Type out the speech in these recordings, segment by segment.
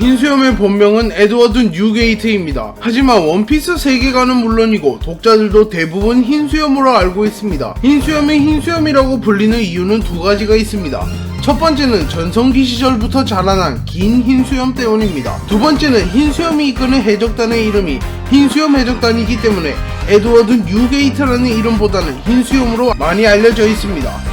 흰수염의 본명은 에드워드 뉴게이트입니다. 하지만 원피스 세계관은 물론이고 독자들도 대부분 흰수염으로 알고 있습니다. 흰수염이 흰수염이라고 불리는 이유는 두 가지가 있습니다. 첫 번째는 전성기 시절부터 자라난 긴 흰수염 때문입니다. 두 번째는 흰수염이 이끄는 해적단의 이름이 흰수염 해적단이기 때문에 에드워드 뉴게이트라는 이름보다는 흰수염으로 많이 알려져 있습니다.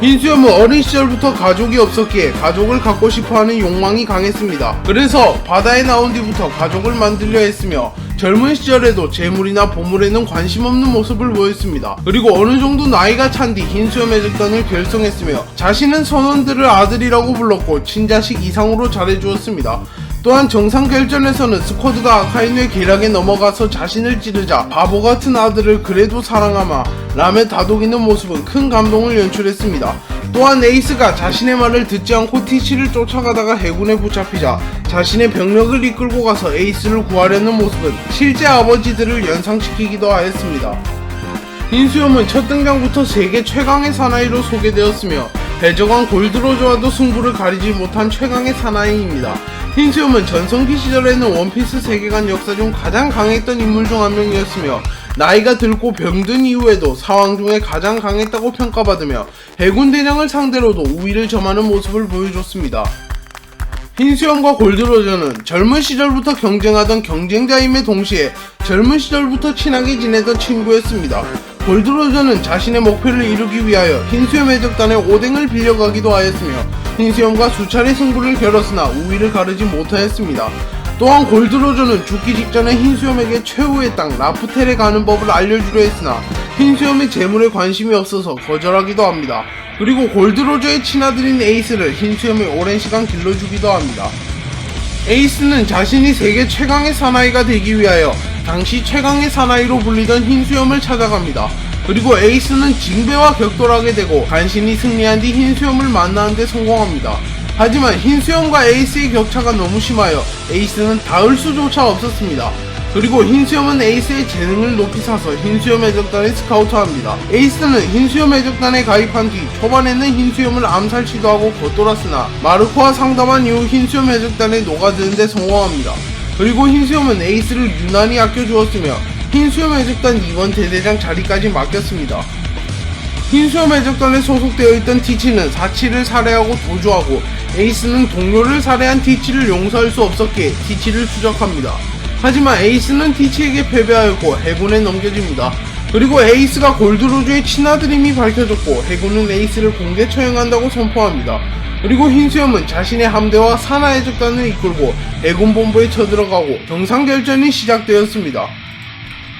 흰수염은 어린 시절부터 가족이 없었기에 가족을 갖고 싶어하는 욕망이 강했습니다. 그래서 바다에 나온 뒤부터 가족을 만들려 했으며 젊은 시절에도 재물이나 보물에는 관심 없는 모습을 보였습니다. 그리고 어느 정도 나이가 찬 뒤 흰수염 해적단을 결성했으며 자신은 선원들을 아들이라고 불렀고 친자식 이상으로 잘해주었습니다. 또한 정상결전에서는 스쿼드가 아카이누의 계략에 넘어가서 자신을 찌르자 바보 같은 아들을 그래도 사랑하마 라며 다독이는 모습은 큰 감동을 연출했습니다. 또한 에이스가 자신의 말을 듣지 않고 티치를 쫓아가다가 해군에 붙잡히자 자신의 병력을 이끌고 가서 에이스를 구하려는 모습은 실제 아버지들을 연상시키기도 하였습니다. 흰수염은 첫 등장부터 세계 최강의 사나이로 소개되었으며 배저관 골드로저와도 승부를 가리지 못한 최강의 사나이입니다. 흰수염은 전성기 시절에는 원피스 세계관 역사 중 가장 강했던 인물 중 한 명이었으며 나이가 들고 병든 이후에도 상황 중에 가장 강했다고 평가받으며 해군 대장을 상대로도 우위를 점하는 모습을 보여줬습니다. 흰수염과 골드로저는 젊은 시절부터 경쟁하던 경쟁자임에 동시에 젊은 시절부터 친하게 지내던 친구였습니다. 골드로저는 자신의 목표를 이루기 위하여 흰수염 해적단의 오뎅을 빌려가기도 하였으며 흰수염과 수차례 승부를 겨뤘으나 우위를 가르지 못하였습니다. 또한 골드로저는 죽기 직전에 흰수염에게 최후의 땅 라프텔에 가는 법을 알려주려 했으나 흰수염의 재물에 관심이 없어서 거절하기도 합니다. 그리고 골드로저의 친아들인 에이스를 흰수염에 오랜 시간 길러주기도 합니다. 에이스는 자신이 세계 최강의 사나이가 되기 위하여 당시 최강의 사나이로 불리던 흰수염을 찾아갑니다. 그리고 에이스는 징배와 격돌하게 되고 간신히 승리한 뒤 흰수염을 만나는데 성공합니다. 하지만 흰수염과 에이스의 격차가 너무 심하여 에이스는 닿을 수조차 없었습니다. 그리고 흰수염은 에이스의 재능을 높이 사서 흰수염 해적단에 스카우트합니다. 에이스는 흰수염 해적단에 가입한 뒤 초반에는 흰수염을 암살 시도하고 겉돌았으나 마르코와 상담한 이후 흰수염 해적단에 녹아드는데 성공합니다. 그리고 흰수염은 에이스를 유난히 아껴주었으며 흰수염 해적단 2번 대대장 자리까지 맡겼습니다. 흰수염 해적단에 소속되어 있던 티치는 사치를 살해하고 도주하고 에이스는 동료를 살해한 티치를 용서할 수 없었기에 티치를 추적합니다. 하지만 에이스는 티치에게 패배하였고 해군에 넘겨집니다. 그리고 에이스가 골드로즈의 친아들임이 밝혀졌고 해군은 에이스를 공개 처형한다고 선포합니다. 그리고 흰수염은 자신의 함대와 산하해적단을 이끌고 해군 본부에 쳐들어가고 정상결전이 시작되었습니다.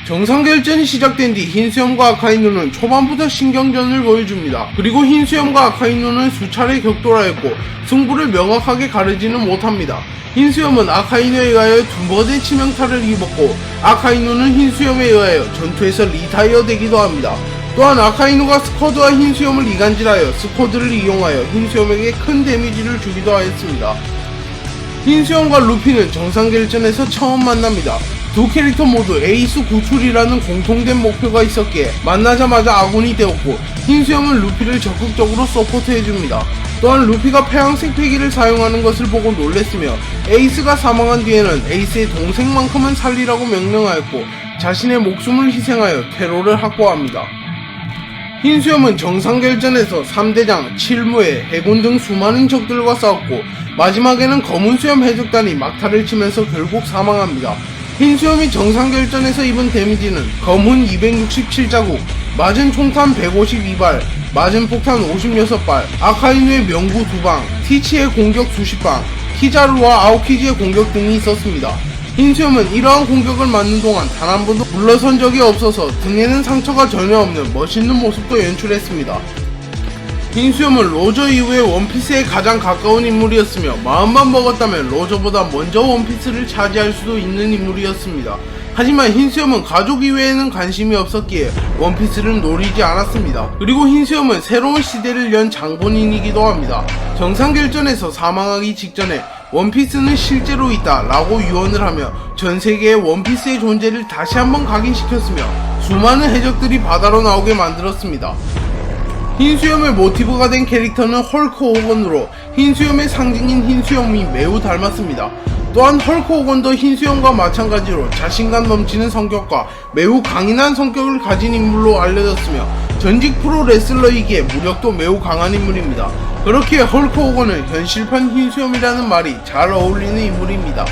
정상결전이 시작된 뒤 흰수염과 아카이누는 초반부터 신경전을 보여줍니다. 그리고 흰수염과 아카이누는 수차례 격돌하였고 승부를 명확하게 가르지는 못합니다. 흰수염은 아카이누에 의하여 두 번의 치명타를 입었고 아카이누는 흰수염에 의하여 전투에서 리타이어 되기도 합니다. 또한 아카이누가 스쿼드와 흰수염을 이간질하여 스쿼드를 이용하여 흰수염에게 큰 데미지를 주기도 하였습니다. 흰수염과 루피는 정상결전에서 처음 만납니다. 두 캐릭터 모두 에이스 구출이라는 공통된 목표가 있었기에 만나자마자 아군이 되었고 흰수염은 루피를 적극적으로 서포트해줍니다. 또한 루피가 폐왕색 패기를 사용하는 것을 보고 놀랬으며 에이스가 사망한 뒤에는 에이스의 동생만큼은 살리라고 명령하였고 자신의 목숨을 희생하여 테러를 확보합니다. 흰수염은 정상결전에서 3대장, 칠무에 해군 등 수많은 적들과 싸웠고 마지막에는 검은수염 해적단이 막타를 치면서 결국 사망합니다. 흰수염이 정상결전에서 입은 데미지는 검은 267자국, 맞은 총탄 152발, 맞은 폭탄 56발, 아카이누의 명구 2방, 티치의 공격 수십 방, 키자루와 아오키지의 공격 등이 있었습니다. 흰수염은 이러한 공격을 맞는 동안 단 한 번도 물러선 적이 없어서 등에는 상처가 전혀 없는 멋있는 모습도 연출했습니다. 흰수염은 로저 이후에 원피스에 가장 가까운 인물이었으며 마음만 먹었다면 로저보다 먼저 원피스를 차지할 수도 있는 인물이었습니다. 하지만 흰수염은 가족 이외에는 관심이 없었기에 원피스를 노리지 않았습니다. 그리고 흰수염은 새로운 시대를 연 장본인이기도 합니다. 정상결전에서 사망하기 직전에 원피스는 실제로 있다 라고 유언을 하며 전 세계에 원피스의 존재를 다시 한번 각인시켰으며 수많은 해적들이 바다로 나오게 만들었습니다. 흰수염의 모티브가 된 캐릭터는 헐크 호건으로 흰수염의 상징인 흰수염이 매우 닮았습니다. 또한 헐크 호건도 흰수염과 마찬가지로 자신감 넘치는 성격과 매우 강인한 성격을 가진 인물로 알려졌으며 전직 프로 레슬러이기에 무력도 매우 강한 인물입니다. 그렇기에 헐크 호건은 현실판 흰수염이라는 말이 잘 어울리는 인물입니다.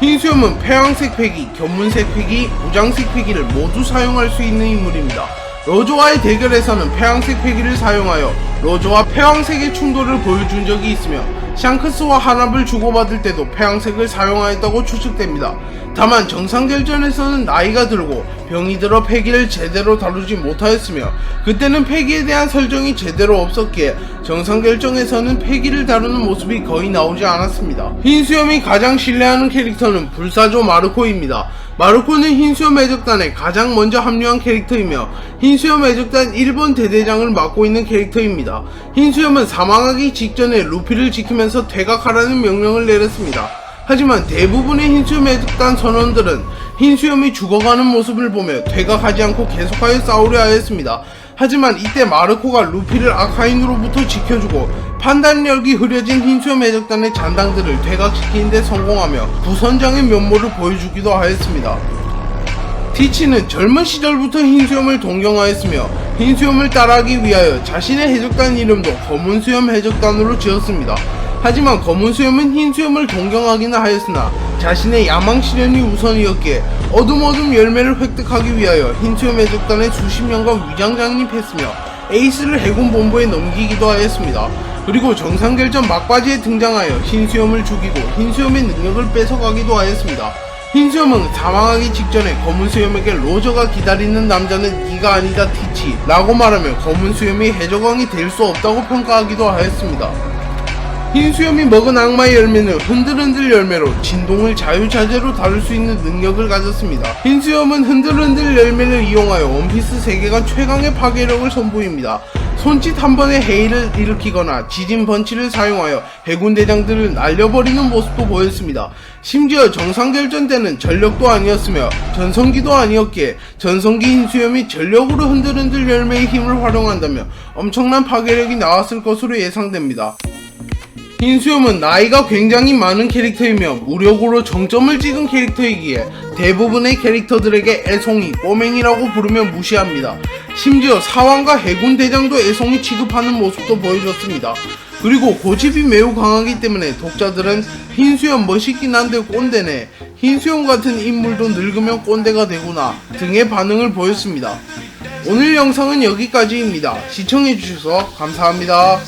흰수염은 폐왕색 패기, 견문색 패기, 무장색 패기를 모두 사용할 수 있는 인물입니다. 로조와의 대결에서는 폐왕색 패기를 사용하여 로조와 폐왕색의 충돌을 보여준 적이 있으며 샹크스와 한압을 주고받을 때도 폐왕색을 사용하였다고 추측됩니다. 다만 정상결전에서는 나이가 들고 병이 들어 패기를 제대로 다루지 못하였으며 그때는 패기에 대한 설정이 제대로 없었기에 정상결정에서는 패기를 다루는 모습이 거의 나오지 않았습니다. 흰수염이 가장 신뢰하는 캐릭터는 불사조 마르코입니다. 마르코는 흰수염 해적단에 가장 먼저 합류한 캐릭터이며 흰수염 해적단 1번 대대장을 맡고 있는 캐릭터입니다. 흰수염은 사망하기 직전에 루피를 지키면서 퇴각하라는 명령을 내렸습니다. 하지만 대부분의 흰수염 해적단 선원들은 흰수염이 죽어가는 모습을 보며 퇴각하지 않고 계속하여 싸우려 하였습니다. 하지만 이때 마르코가 루피를 아카인으로부터 지켜주고 판단력이 흐려진 흰수염 해적단의 잔당들을 퇴각시키는 데 성공하며 부선장의 면모를 보여주기도 하였습니다. 티치는 젊은 시절부터 흰수염을 동경하였으며 흰수염을 따라하기 위하여 자신의 해적단 이름도 검은수염 해적단으로 지었습니다. 하지만 검은 수염은 흰 수염을 동경하기는 하였으나 자신의 야망 실현이 우선이었기에 어둠어둠 열매를 획득하기 위하여 흰 수염 해적단에 수십 년간 위장 장립했으며 에이스를 해군 본부에 넘기기도 하였습니다. 그리고 정상결전 막바지에 등장하여 흰 수염을 죽이고 흰 수염의 능력을 뺏어가기도 하였습니다. 흰수염은 사망하기 직전에 검은수염에게 로저가 기다리는 남자는 네가 아니다 티치 라고 말하며 검은수염이 해적왕이 될 수 없다고 평가하기도 하였습니다. 흰수염이 먹은 악마의 열매는 흔들흔들 열매로 진동을 자유자재로 다룰 수 있는 능력을 가졌습니다. 흰수염은 흔들흔들 열매를 이용하여 원피스 세계관 최강의 파괴력을 선보입니다. 손짓 한 번에 해일을 일으키거나 지진 번치를 사용하여 해군 대장들을 날려버리는 모습도 보였습니다. 심지어 정상 결전 때는 전력도 아니었으며 전성기도 아니었기에 전성기 흰수염이 전력으로 흔들흔들 열매의 힘을 활용한다면 엄청난 파괴력이 나왔을 것으로 예상됩니다. 흰수염은 나이가 굉장히 많은 캐릭터이며 무력으로 정점을 찍은 캐릭터이기에 대부분의 캐릭터들에게 애송이, 꼬맹이라고 부르며 무시합니다. 심지어 사왕과 해군 대장도 애송이 취급하는 모습도 보여줬습니다. 그리고 고집이 매우 강하기 때문에 독자들은 흰수염 멋있긴 한데 꼰대네, 흰수염 같은 인물도 늙으면 꼰대가 되구나 등의 반응을 보였습니다. 오늘 영상은 여기까지입니다. 시청해주셔서 감사합니다.